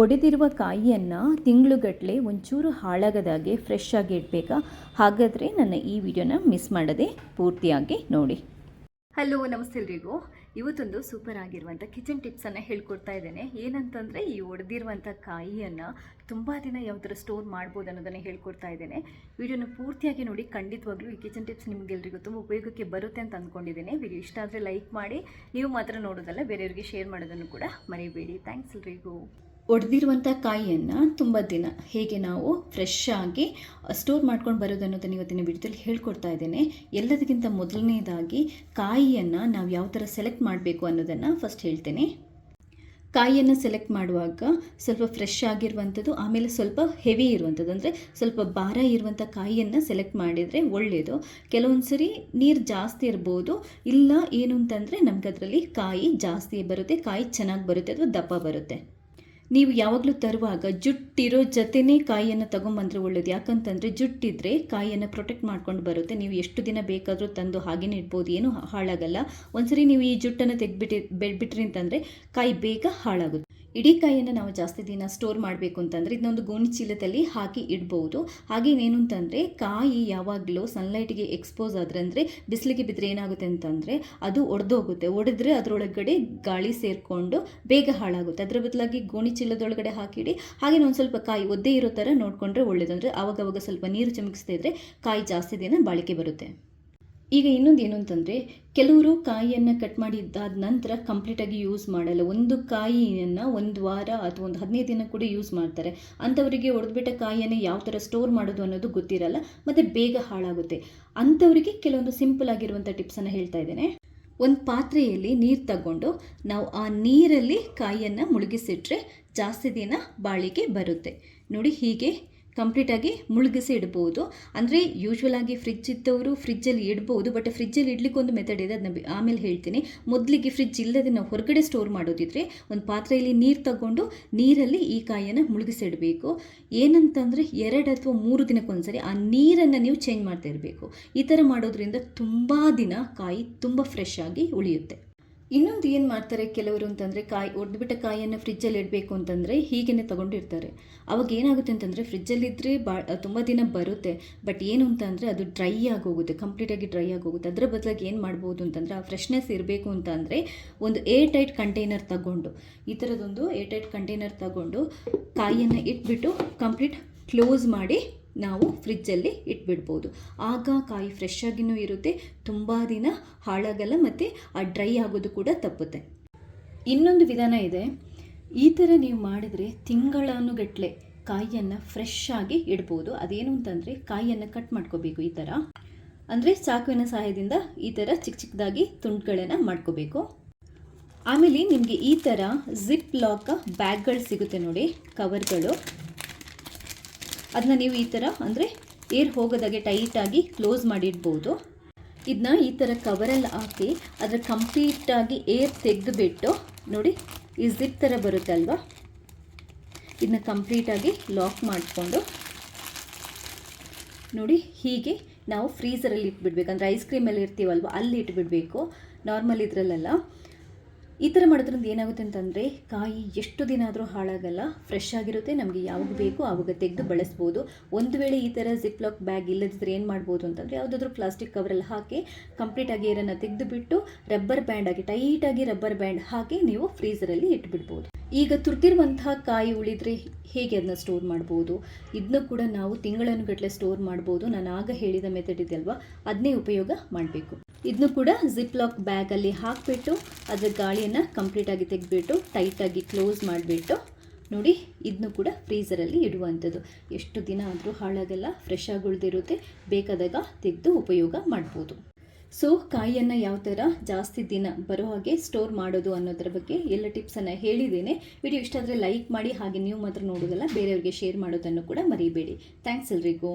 ಒಡೆದಿರುವ ಕಾಯಿಯನ್ನು ತಿಂಗಳುಗಟ್ಟಲೆ ಒಂಚೂರು ಹಾಳಾಗದಾಗೆ ಫ್ರೆಶ್ ಆಗಿ ಇಡಬೇಕಾ? ಹಾಗಾದರೆ ನನ್ನ ಈ ವಿಡಿಯೋನ ಮಿಸ್ ಮಾಡದೆ ಪೂರ್ತಿಯಾಗಿ ನೋಡಿ. ಹಲೋ ನಮಸ್ತೆ ಎಲ್ರಿಗೂ. ಇವತ್ತೊಂದು ಸೂಪರ್ ಆಗಿರುವಂಥ ಕಿಚನ್ ಟಿಪ್ಸನ್ನು ಹೇಳ್ಕೊಡ್ತಾ ಇದ್ದೇನೆ. ಏನಂತಂದರೆ ಈ ಒಡೆದಿರುವಂಥ ಕಾಯಿಯನ್ನು ತುಂಬ ದಿನ ಯಾವ ಸ್ಟೋರ್ ಮಾಡ್ಬೋದು ಅನ್ನೋದನ್ನು ಹೇಳ್ಕೊಡ್ತಾ ಇದ್ದೇನೆ. ವಿಡಿಯೋನ ಪೂರ್ತಿಯಾಗಿ ನೋಡಿ, ಖಂಡಿತವಾಗ್ಲೂ ಈ ಕಿಚನ್ ಟಿಪ್ಸ್ ನಿಮಗೆಲ್ರಿಗೂ ತುಂಬ ಉಪಯೋಗಕ್ಕೆ ಬರುತ್ತೆ ಅಂತ ಅಂದ್ಕೊಂಡಿದ್ದೇನೆ ವಿಡಿಯೋ ಇಷ್ಟ ಆದರೆ ಲೈಕ್ ಮಾಡಿ, ನೀವು ಮಾತ್ರ ನೋಡೋದಲ್ಲ, ಬೇರೆಯವ್ರಿಗೆ ಶೇರ್ ಮಾಡೋದನ್ನು ಕೂಡ ಮರಿಬೇಡಿ. ಥ್ಯಾಂಕ್ಸ್ ಎಲ್ರಿಗೂ. ಒಡೆದಿರುವಂಥ ಕಾಯಿಯನ್ನು ತುಂಬ ದಿನ ಹೇಗೆ ನಾವು ಫ್ರೆಶ್ ಆಗಿ ಸ್ಟೋರ್ ಮಾಡ್ಕೊಂಡು ಬರೋದು ಅನ್ನೋದನ್ನು ಇವತ್ತಿನ ವಿಡಿಯೋದಲ್ಲಿ ಹೇಳ್ಕೊಡ್ತಾ ಇದ್ದೇನೆ. ಎಲ್ಲದಕ್ಕಿಂತ ಮೊದಲನೇದಾಗಿ ಕಾಯಿಯನ್ನು ನಾವು ಯಾವ ಥರ ಸೆಲೆಕ್ಟ್ ಮಾಡಬೇಕು ಅನ್ನೋದನ್ನು ಫಸ್ಟ್ ಹೇಳ್ತೇನೆ. ಕಾಯಿಯನ್ನು ಸೆಲೆಕ್ಟ್ ಮಾಡುವಾಗ ಸ್ವಲ್ಪ ಫ್ರೆಶ್ ಆಗಿರುವಂಥದ್ದು, ಆಮೇಲೆ ಸ್ವಲ್ಪ ಹೆವಿ ಇರುವಂಥದ್ದು, ಅಂದರೆ ಸ್ವಲ್ಪ ಭಾರ ಇರುವಂಥ ಕಾಯಿಯನ್ನು ಸೆಲೆಕ್ಟ್ ಮಾಡಿದರೆ ಒಳ್ಳೆಯದು ಕೆಲವೊಂದು ಸರಿ ನೀರು ಜಾಸ್ತಿ ಇರ್ಬೋದು, ಇಲ್ಲ ಏನು ಅಂತಂದರೆ ನಮ್ಗೆ ಅದರಲ್ಲಿ ಕಾಯಿ ಜಾಸ್ತಿ ಬರುತ್ತೆ, ಕಾಯಿ ಚೆನ್ನಾಗಿ ಬರುತ್ತೆ ಅಥವಾ ದಪ್ಪ ಬರುತ್ತೆ. ನೀವು ಯಾವಾಗಲೂ ತರುವಾಗ ಜುಟ್ಟಿರೋ ಜೊತೆನೇ ಕಾಯಿಯನ್ನು ತಗೊಂಬಂದ್ರೆ ಒಳ್ಳೇದು. ಯಾಕಂತಂದರೆ ಜುಟ್ಟಿದ್ರೆ ಕಾಯಿಯನ್ನು ಪ್ರೊಟೆಕ್ಟ್ ಮಾಡ್ಕೊಂಡು ಬರುತ್ತೆ. ನೀವು ಎಷ್ಟು ದಿನ ಬೇಕಾದರೂ ತಂದು ಹಾಗೇನೆ ಇಡ್ಬೋದು. ಏನೂ ಹಾಳಾಗಲ್ಲ. ಒಂದ್ಸರಿ ನೀವು ಈ ಜುಟ್ಟನ್ನು ತೆಗೆದ್ಬಿಟ್ಟು ಬೆಡ್ಬಿಟ್ರಿ ಅಂತಂದರೆ ಕಾಯಿ ಬೇಗ ಹಾಳಾಗುತ್ತೆ. ಇಡೀ ಕಾಯಿಯನ್ನು ನಾವು ಜಾಸ್ತಿ ದಿನ ಸ್ಟೋರ್ ಮಾಡಬೇಕು ಅಂತಂದರೆ ಇದನ್ನೊಂದು ಗೋಣಿ ಚೀಲದಲ್ಲಿ ಹಾಕಿ ಇಡ್ಬೋದು. ಹಾಗೇನೇನು ಅಂತಂದರೆ ಕಾಯಿ ಯಾವಾಗಲೂ ಸನ್ಲೈಟಿಗೆ ಎಕ್ಸ್ಪೋಸ್ ಆದರೆ ಅಂದರೆ ಬಿಸಿಲಿಗೆ ಬಿದ್ದರೆ ಏನಾಗುತ್ತೆ ಅಂತಂದರೆ ಅದು ಒಡೆದೋಗುತ್ತೆ. ಒಡೆದ್ರೆ ಅದರೊಳಗಡೆ ಗಾಳಿ ಸೇರಿಕೊಂಡು ಬೇಗ ಹಾಳಾಗುತ್ತೆ. ಅದರ ಬದಲಾಗಿ ಗೋಣಿ ಚೀಲದೊಳಗಡೆ ಹಾಕಿಡಿ. ಹಾಗೆ ಒಂದು ಸ್ವಲ್ಪ ಕಾಯಿ ಒದ್ದೆ ಇರೋ ಥರ ನೋಡಿಕೊಂಡ್ರೆ ಒಳ್ಳೇದು. ಅಂದರೆ ಆವಾಗವಾಗ ಸ್ವಲ್ಪ ನೀರು ಚಿಮುಕಿಸ್ತಾ ಇದ್ದರೆ ಕಾಯಿ ಜಾಸ್ತಿ ದಿನ ಬಾಳಿಕೆ ಬರುತ್ತೆ. ಈಗ ಇನ್ನೊಂದು ಏನು ಅಂತಂದರೆ ಕೆಲವರು ಕಾಯಿಯನ್ನು ಕಟ್ ಮಾಡಿದ್ದಾದ ನಂತರ ಕಂಪ್ಲೀಟಾಗಿ ಯೂಸ್ ಮಾಡಲ್ಲ. ಒಂದು ಕಾಯಿಯನ್ನು ಒಂದು ವಾರ ಅಥವಾ ಒಂದು ಹದಿನೈದು ದಿನ ಕೂಡ ಯೂಸ್ ಮಾಡ್ತಾರೆ. ಅಂಥವರಿಗೆ ಒಡೆದ್ಬಿಟ್ಟ ಕಾಯಿಯನ್ನು ಯಾವ ಥರ ಸ್ಟೋರ್ ಮಾಡೋದು ಅನ್ನೋದು ಗೊತ್ತಿರಲ್ಲ, ಮತ್ತು ಬೇಗ ಹಾಳಾಗುತ್ತೆ. ಅಂಥವರಿಗೆ ಕೆಲವೊಂದು ಸಿಂಪಲ್ ಆಗಿರುವಂಥ ಟಿಪ್ಸನ್ನು ಹೇಳ್ತಾ ಇದ್ದೇನೆ. ಒಂದು ಪಾತ್ರೆಯಲ್ಲಿ ನೀರು ತಗೊಂಡು, ನಾವು ಆ ನೀರಲ್ಲಿ ಕಾಯಿಯನ್ನು ಮುಳುಗಿಸಿಟ್ರೆ ಜಾಸ್ತಿ ದಿನ ಬಾಳಿಕೆ ಬರುತ್ತೆ. ನೋಡಿ ಹೀಗೆ ಕಂಪ್ಲೀಟಾಗಿ ಮುಳುಗಿಸಿ ಇಡ್ಬೋದು. ಅಂದರೆ ಯೂಶ್ವಲಾಗಿ ಫ್ರಿಜ್ ಇದ್ದವರು ಫ್ರಿಜ್ಜಲ್ಲಿ ಇಡ್ಬೋದು ಬಟ್ ಫ್ರಿಜ್ಜಲ್ಲಿ ಇಡ್ಲಿಕ್ಕೆ ಒಂದು ಮೆಥಡ್ ಇದೆ ಅದನ್ನ ಆಮೇಲೆ ಹೇಳ್ತೀನಿ. ಮೊದಲಿಗೆ ಫ್ರಿಜ್ ಇಲ್ಲದೆ ನಾವು ಹೊರಗಡೆ ಸ್ಟೋರ್ ಮಾಡೋದಿದ್ರೆ ಒಂದು ಪಾತ್ರೆಯಲ್ಲಿ ನೀರು ತಗೊಂಡು ನೀರಲ್ಲಿ ಈ ಕಾಯಿಯನ್ನು ಮುಳುಗಿಸಿಡಬೇಕು ಏನಂತಂದರೆ ಎರಡು ಅಥವಾ ಮೂರು ದಿನಕ್ಕೊಂದ್ಸರಿ ಆ ನೀರನ್ನು ನೀವು ಚೇಂಜ್ ಮಾಡ್ತಾ ಇರಬೇಕು. ಈ ಥರ ಮಾಡೋದ್ರಿಂದ ತುಂಬ ದಿನ ಕಾಯಿ ತುಂಬ ಫ್ರೆಶ್ ಆಗಿ ಉಳಿಯುತ್ತೆ. ಇನ್ನೊಂದು ಏನು ಮಾಡ್ತಾರೆ ಕೆಲವರು ಅಂತಂದರೆ ಕಾಯಿ, ಒಡೆದ್ಬಿಟ್ಟ ಕಾಯಿಯನ್ನು ಫ್ರಿಜ್ಜಲ್ಲಿ ಇಡಬೇಕು ಅಂತಂದರೆ ಹೀಗೇ ತಗೊಂಡಿರ್ತಾರೆ. ಅವಾಗ ಏನಾಗುತ್ತೆ ಅಂತಂದರೆ ಫ್ರಿಜ್ಜಲ್ಲಿದ್ದರೆ ಬಾ, ತುಂಬ ದಿನ ಬರುತ್ತೆ. ಬಟ್ ಏನು ಅಂತಂದರೆ ಅದು ಡ್ರೈ ಆಗೋಗುತ್ತೆ ಕಂಪ್ಲೀಟಾಗಿ ಡ್ರೈ ಆಗೋಗುತ್ತೆ. ಅದರ ಬದಲಾಗಿ ಏನು ಮಾಡ್ಬೋದು ಅಂತಂದರೆ ಆ ಫ್ರೆಶ್ನೆಸ್ ಇರಬೇಕು ಅಂತಂದರೆ ಒಂದು ಏರ್ ಟೈಟ್ ಕಂಟೈನರ್ ತಗೊಂಡು, ಈ ಥರದೊಂದು ಏರ್ ಟೈಟ್ ಕಂಟೈನರ್ ತಗೊಂಡು ಕಾಯಿಯನ್ನು ಇಟ್ಬಿಟ್ಟು ಕಂಪ್ಲೀಟ್ ಕ್ಲೋಸ್ ಮಾಡಿ ನಾವು ಫ್ರಿಜ್ಜಲ್ಲಿ ಇಟ್ಬಿಡ್ಬೋದು. ಆಗ ಕಾಯಿ ಫ್ರೆಶ್ ಆಗಿನೂ ಇರುತ್ತೆ, ತುಂಬ ದಿನ ಹಾಳಾಗಲ್ಲ ಮತ್ತು ಆ ಡ್ರೈ ಆಗೋದು ಕೂಡ ತಪ್ಪುತ್ತೆ. ಇನ್ನೊಂದು ವಿಧಾನ ಇದೆ, ಈ ಥರ ನೀವು ಮಾಡಿದರೆ ತಿಂಗಳಾನುಗಟ್ಟಲೆ ಕಾಯಿಯನ್ನು ಫ್ರೆಶ್ ಆಗಿ ಇಡ್ಬೋದು. ಅದೇನು ಅಂತಂದರೆ ಕಾಯಿಯನ್ನು ಕಟ್ ಮಾಡ್ಕೋಬೇಕು ಈ ಥರ. ಅಂದರೆ ಚಾಕುವಿನ ಸಹಾಯದಿಂದ ಈ ಥರ ಚಿಕ್ಕ ಚಿಕ್ಕದಾಗಿ ತುಂಡುಗಳನ್ನು ಮಾಡ್ಕೋಬೇಕು. ಆಮೇಲೆ ನಿಮಗೆ ಈ ಥರ ಜಿಪ್ ಲಾಕ್ ಬ್ಯಾಗ್ಗಳು ಸಿಗುತ್ತೆ ನೋಡಿ ಕವರ್ಗಳು ಅದನ್ನ ನೀವು ಈ ಥರ ಅಂದರೆ ಏರ್ ಹೋಗೋದಾಗೆ ಟೈಟಾಗಿ ಕ್ಲೋಸ್ ಮಾಡಿಡ್ಬೋದು. ಇದನ್ನ ಈ ಥರ ಕವರಲ್ಲಿ ಹಾಕಿ ಅದರ ಕಂಪ್ಲೀಟಾಗಿ ಏರ್ ತೆಗೆದುಬಿಟ್ಟು ನೋಡಿ ಈ ಜಿಪ್ ಥರ ಬರುತ್ತೆ ಅಲ್ವಾ? ಇದನ್ನ ಕಂಪ್ಲೀಟಾಗಿ ಲಾಕ್ ಮಾಡಿಕೊಂಡು ನೋಡಿ ಹೀಗೆ ನಾವು ಫ್ರೀಸರಲ್ಲಿ ಇಟ್ಬಿಡ್ಬೇಕು. ಅಂದರೆ ಐಸ್ ಕ್ರೀಮಲ್ಲಿ ಇರ್ತೀವಲ್ವ, ಅಲ್ಲಿ ಇಟ್ಬಿಡಬೇಕು. ನಾರ್ಮಲ್ ಇದರಲ್ಲೆಲ್ಲ. ಈ ಥರ ಮಾಡೋದ್ರಿಂದ ಏನಾಗುತ್ತೆ ಅಂತಂದರೆ ಕಾಯಿ ಎಷ್ಟು ದಿನ ಆದರೂ ಹಾಳಾಗಲ್ಲ ಫ್ರೆಶ್ ಆಗಿರುತ್ತೆ, ನಮಗೆ ಯಾವಾಗ ಬೇಕು ಆವಾಗ ತೆಗೆದು ಬಳಸ್ಬೋದು. ಒಂದು ವೇಳೆ ಈ ಥರ ಜಿಪ್ ಲಾಕ್ ಬ್ಯಾಗ್ ಇಲ್ಲದಿದ್ದರೆ ಏನು ಮಾಡ್ಬೋದು ಅಂತಂದರೆ ಯಾವುದಾದ್ರೂ ಪ್ಲಾಸ್ಟಿಕ್ ಕವರಲ್ಲಿ ಹಾಕಿ ಕಂಪ್ಲೀಟಾಗಿ ಏರನ್ನು ತೆಗೆದುಬಿಟ್ಟು ರಬ್ಬರ್ ಬ್ಯಾಂಡ್ ಆಗಿ ಟೈಟಾಗಿ ರಬ್ಬರ್ ಬ್ಯಾಂಡ್ ಹಾಕಿ ನೀವು ಫ್ರೀಸರಲ್ಲಿ ಇಟ್ಬಿಡ್ಬೋದು. ಈಗ ತುರ್ತಿರುವಂತಹ ಕಾಯಿ ಉಳಿದ್ರೆ ಹೇಗೆ ಅದನ್ನ ಸ್ಟೋರ್ ಮಾಡ್ಬೋದು? ಇದನ್ನು ಕೂಡ ನಾವು ತಿಂಗಳನ್ನುಗಟ್ಟಲೆ ಸ್ಟೋರ್ ಮಾಡ್ಬೋದು. ನಾನು ಆಗ ಹೇಳಿದ ಮೆಥಡ್ ಇದೆಯಲ್ವಾ? ಅದನ್ನೇ ಉಪಯೋಗ ಮಾಡಬೇಕು. ಇದನ್ನು ಕೂಡ ಜಿಪ್ ಲಾಕ್ ಬ್ಯಾಗಲ್ಲಿ ಹಾಕಿಬಿಟ್ಟು ಅದರ ಗಾಳಿಯನ್ನು ಕಂಪ್ಲೀಟಾಗಿ ತೆಗೆದ್ಬಿಟ್ಟು ಟೈಟಾಗಿ ಕ್ಲೋಸ್ ಮಾಡಿಬಿಟ್ಟು ನೋಡಿ ಇದನ್ನು ಕೂಡ ಫ್ರೀಸರಲ್ಲಿ ಇಡುವಂಥದ್ದು. ಎಷ್ಟು ದಿನ ಆದರೂ ಹಾಳಾಗಲ್ಲ ಫ್ರೆಶ್ ಆಗಿ ಉಳಿದಿರುತ್ತೆ ಬೇಕಾದಾಗ ತೆಗೆದು ಉಪಯೋಗ ಮಾಡ್ಬೋದು. ಸೊ ಕಾಯಿಯನ್ನು ಯಾವ ಥರ ಜಾಸ್ತಿ ದಿನ ಬರೋ ಹಾಗೆ ಸ್ಟೋರ್ ಮಾಡೋದು ಅನ್ನೋದ್ರ ಬಗ್ಗೆ ಎಲ್ಲ ಟಿಪ್ಸನ್ನು ಹೇಳಿದ್ದೇನೆ. ವಿಡಿಯೋ ಇಷ್ಟ ಆದರೆ ಲೈಕ್ ಮಾಡಿ, ಹಾಗೆ ನೀವು ಮಾತ್ರ ನೋಡೋದಲ್ಲ, ಬೇರೆಯವ್ರಿಗೆ ಶೇರ್ ಮಾಡೋದನ್ನು ಕೂಡ ಮರಿಬೇಡಿ. ಥ್ಯಾಂಕ್ಸ್ ಎಲ್ರಿಗೂ.